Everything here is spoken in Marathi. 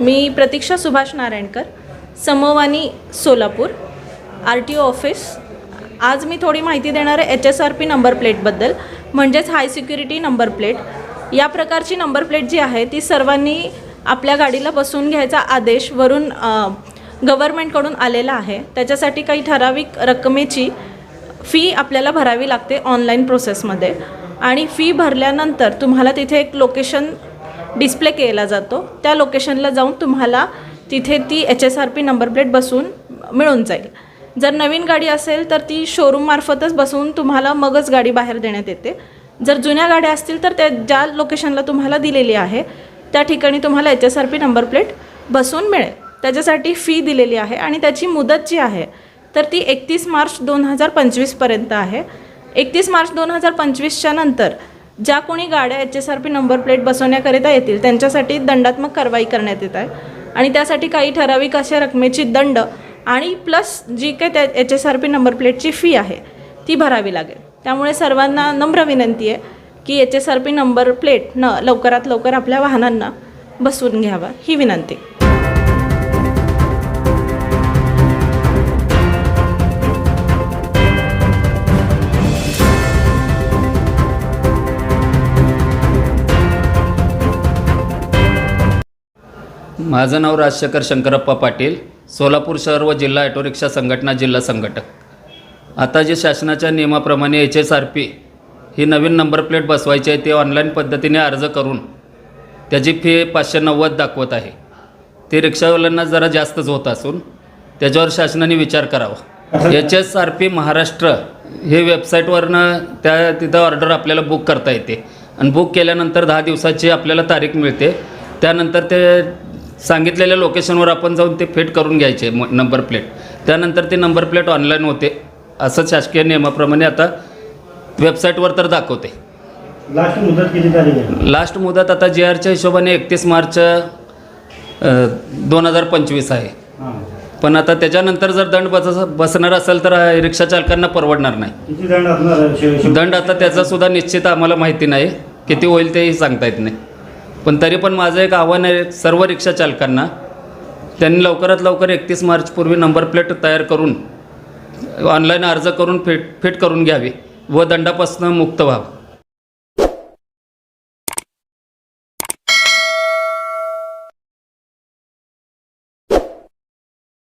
मी Pratiksha Subhash Narayankar समवानी Solapur R T O office. आज मी थोडी माहिती देणार आहे H S R P number प्लेटबद्दल म्हणजेच हाय सिक्युरिटी नंबर प्लेट. या प्रकारची नंबर प्लेट जी आहे ती सर्वांनी आपल्या गाडीला बसवून घ्यायचा आदेश वरून गव्हर्मेंटकडून आलेला आहे. त्याच्यासाठी काही ठराविक रकमेची फी आपल्याला भरावी लागते ऑनलाईन प्रोसेसमध्ये आणि फी भरल्यानंतर तुम्हाला तिथे एक लोकेशन डिस्प्ले केला जातो. त्या लोकेशनला जाऊन तुम्हाला तिथे ती H S R P number plate बसवून मिळून जाईल. जर नवीन गाडी असेल तर ती शोरूममार्फतच बसवून तुम्हाला मगच गाडी बाहेर देण्यात येते. जर जुन्या गाड्या असतील तर त्या ज्या लोकेशनला तुम्हाला दिलेली आहे त्या ठिकाणी तुम्हाला H S R P number plate बसवून मिळेल. त्याच्यासाठी फी दिलेली आहे आणि त्याची मुदत जी आहे तर ती एकतीस मार्च दोन हजार पंचवीसपर्यंत आहे. एकतीस मार्च दोन हजार पंचवीसच्या नंतर ज्या कोणी गाड्या H S R P number plate बसवण्याकरिता येतील त्यांच्यासाठी दंडात्मक कारवाई करण्यात येत आहे. आणि त्यासाठी काही ठराविक अशा रकमेची दंड आणि प्लस जी काही त्या H S R P number प्लेटची फी आहे ती भरावी लागेल. त्यामुळे सर्वांना नम्र विनंती आहे की H S R P number plate न लवकरात लवकर आपल्या वाहनांना बसवून घ्यावा ही विनंती. माझं नाव राजशेखर शंकरप्पा पाटील सोलापूर शहर व जिल्हा ऑटो रिक्षा संघटना जिल्हा संघटक. आता जे शासनाच्या नियमाप्रमाणे एच एस आर पी ही नवीन नंबर प्लेट बसवायची आहे ते ऑनलाईन पद्धतीने अर्ज करून त्याची फी पाचशे नव्वद दाखवत आहे. ते रिक्षावाल्यांना जरा जास्तच होत असून त्याच्यावर शासनाने विचार करावा. H S R P Maharashtra हे वेबसाईटवरनं त्या तिथं ऑर्डर आपल्याला बुक करता येते. आणि बुक केल्यानंतर दहा दिवसाची आपल्याला तारीख मिळते. त्यानंतर ते सांगितलेल्या लोकेशनवर आपण जाऊन ते फिट करून घ्यायचे म नंबर प्लेट त्यानंतर ते नंबर प्लेट ऑनलाईन होते. असं शासकीय नियमाप्रमाणे आता वेबसाईटवर तर दाखवते. लास्ट मुदत किती तारीख आहे? लास्ट मुदत आता जी आरच्या हिशोबाने एकतीस मार्च दोन हजार पंचवीस आहे. पण आता त्याच्यानंतर जर दंड बस बसणार असेल तर रिक्षा चालकांना परवडणार नाही. दंड आता त्याचा सुद्धा निश्चित आम्हाला माहिती नाही. किती होईल तेही सांगता येत नाही. पण तरी पण माझं एक आव्हान आहे सर्व रिक्षा चालकांना. त्यांनी लवकरात लवकर एकतीस मार्चपूर्वी नंबर प्लेट तयार करून ऑनलाईन अर्ज करून फिट फिट करून घ्यावी व दंडापासून मुक्त व्हावं.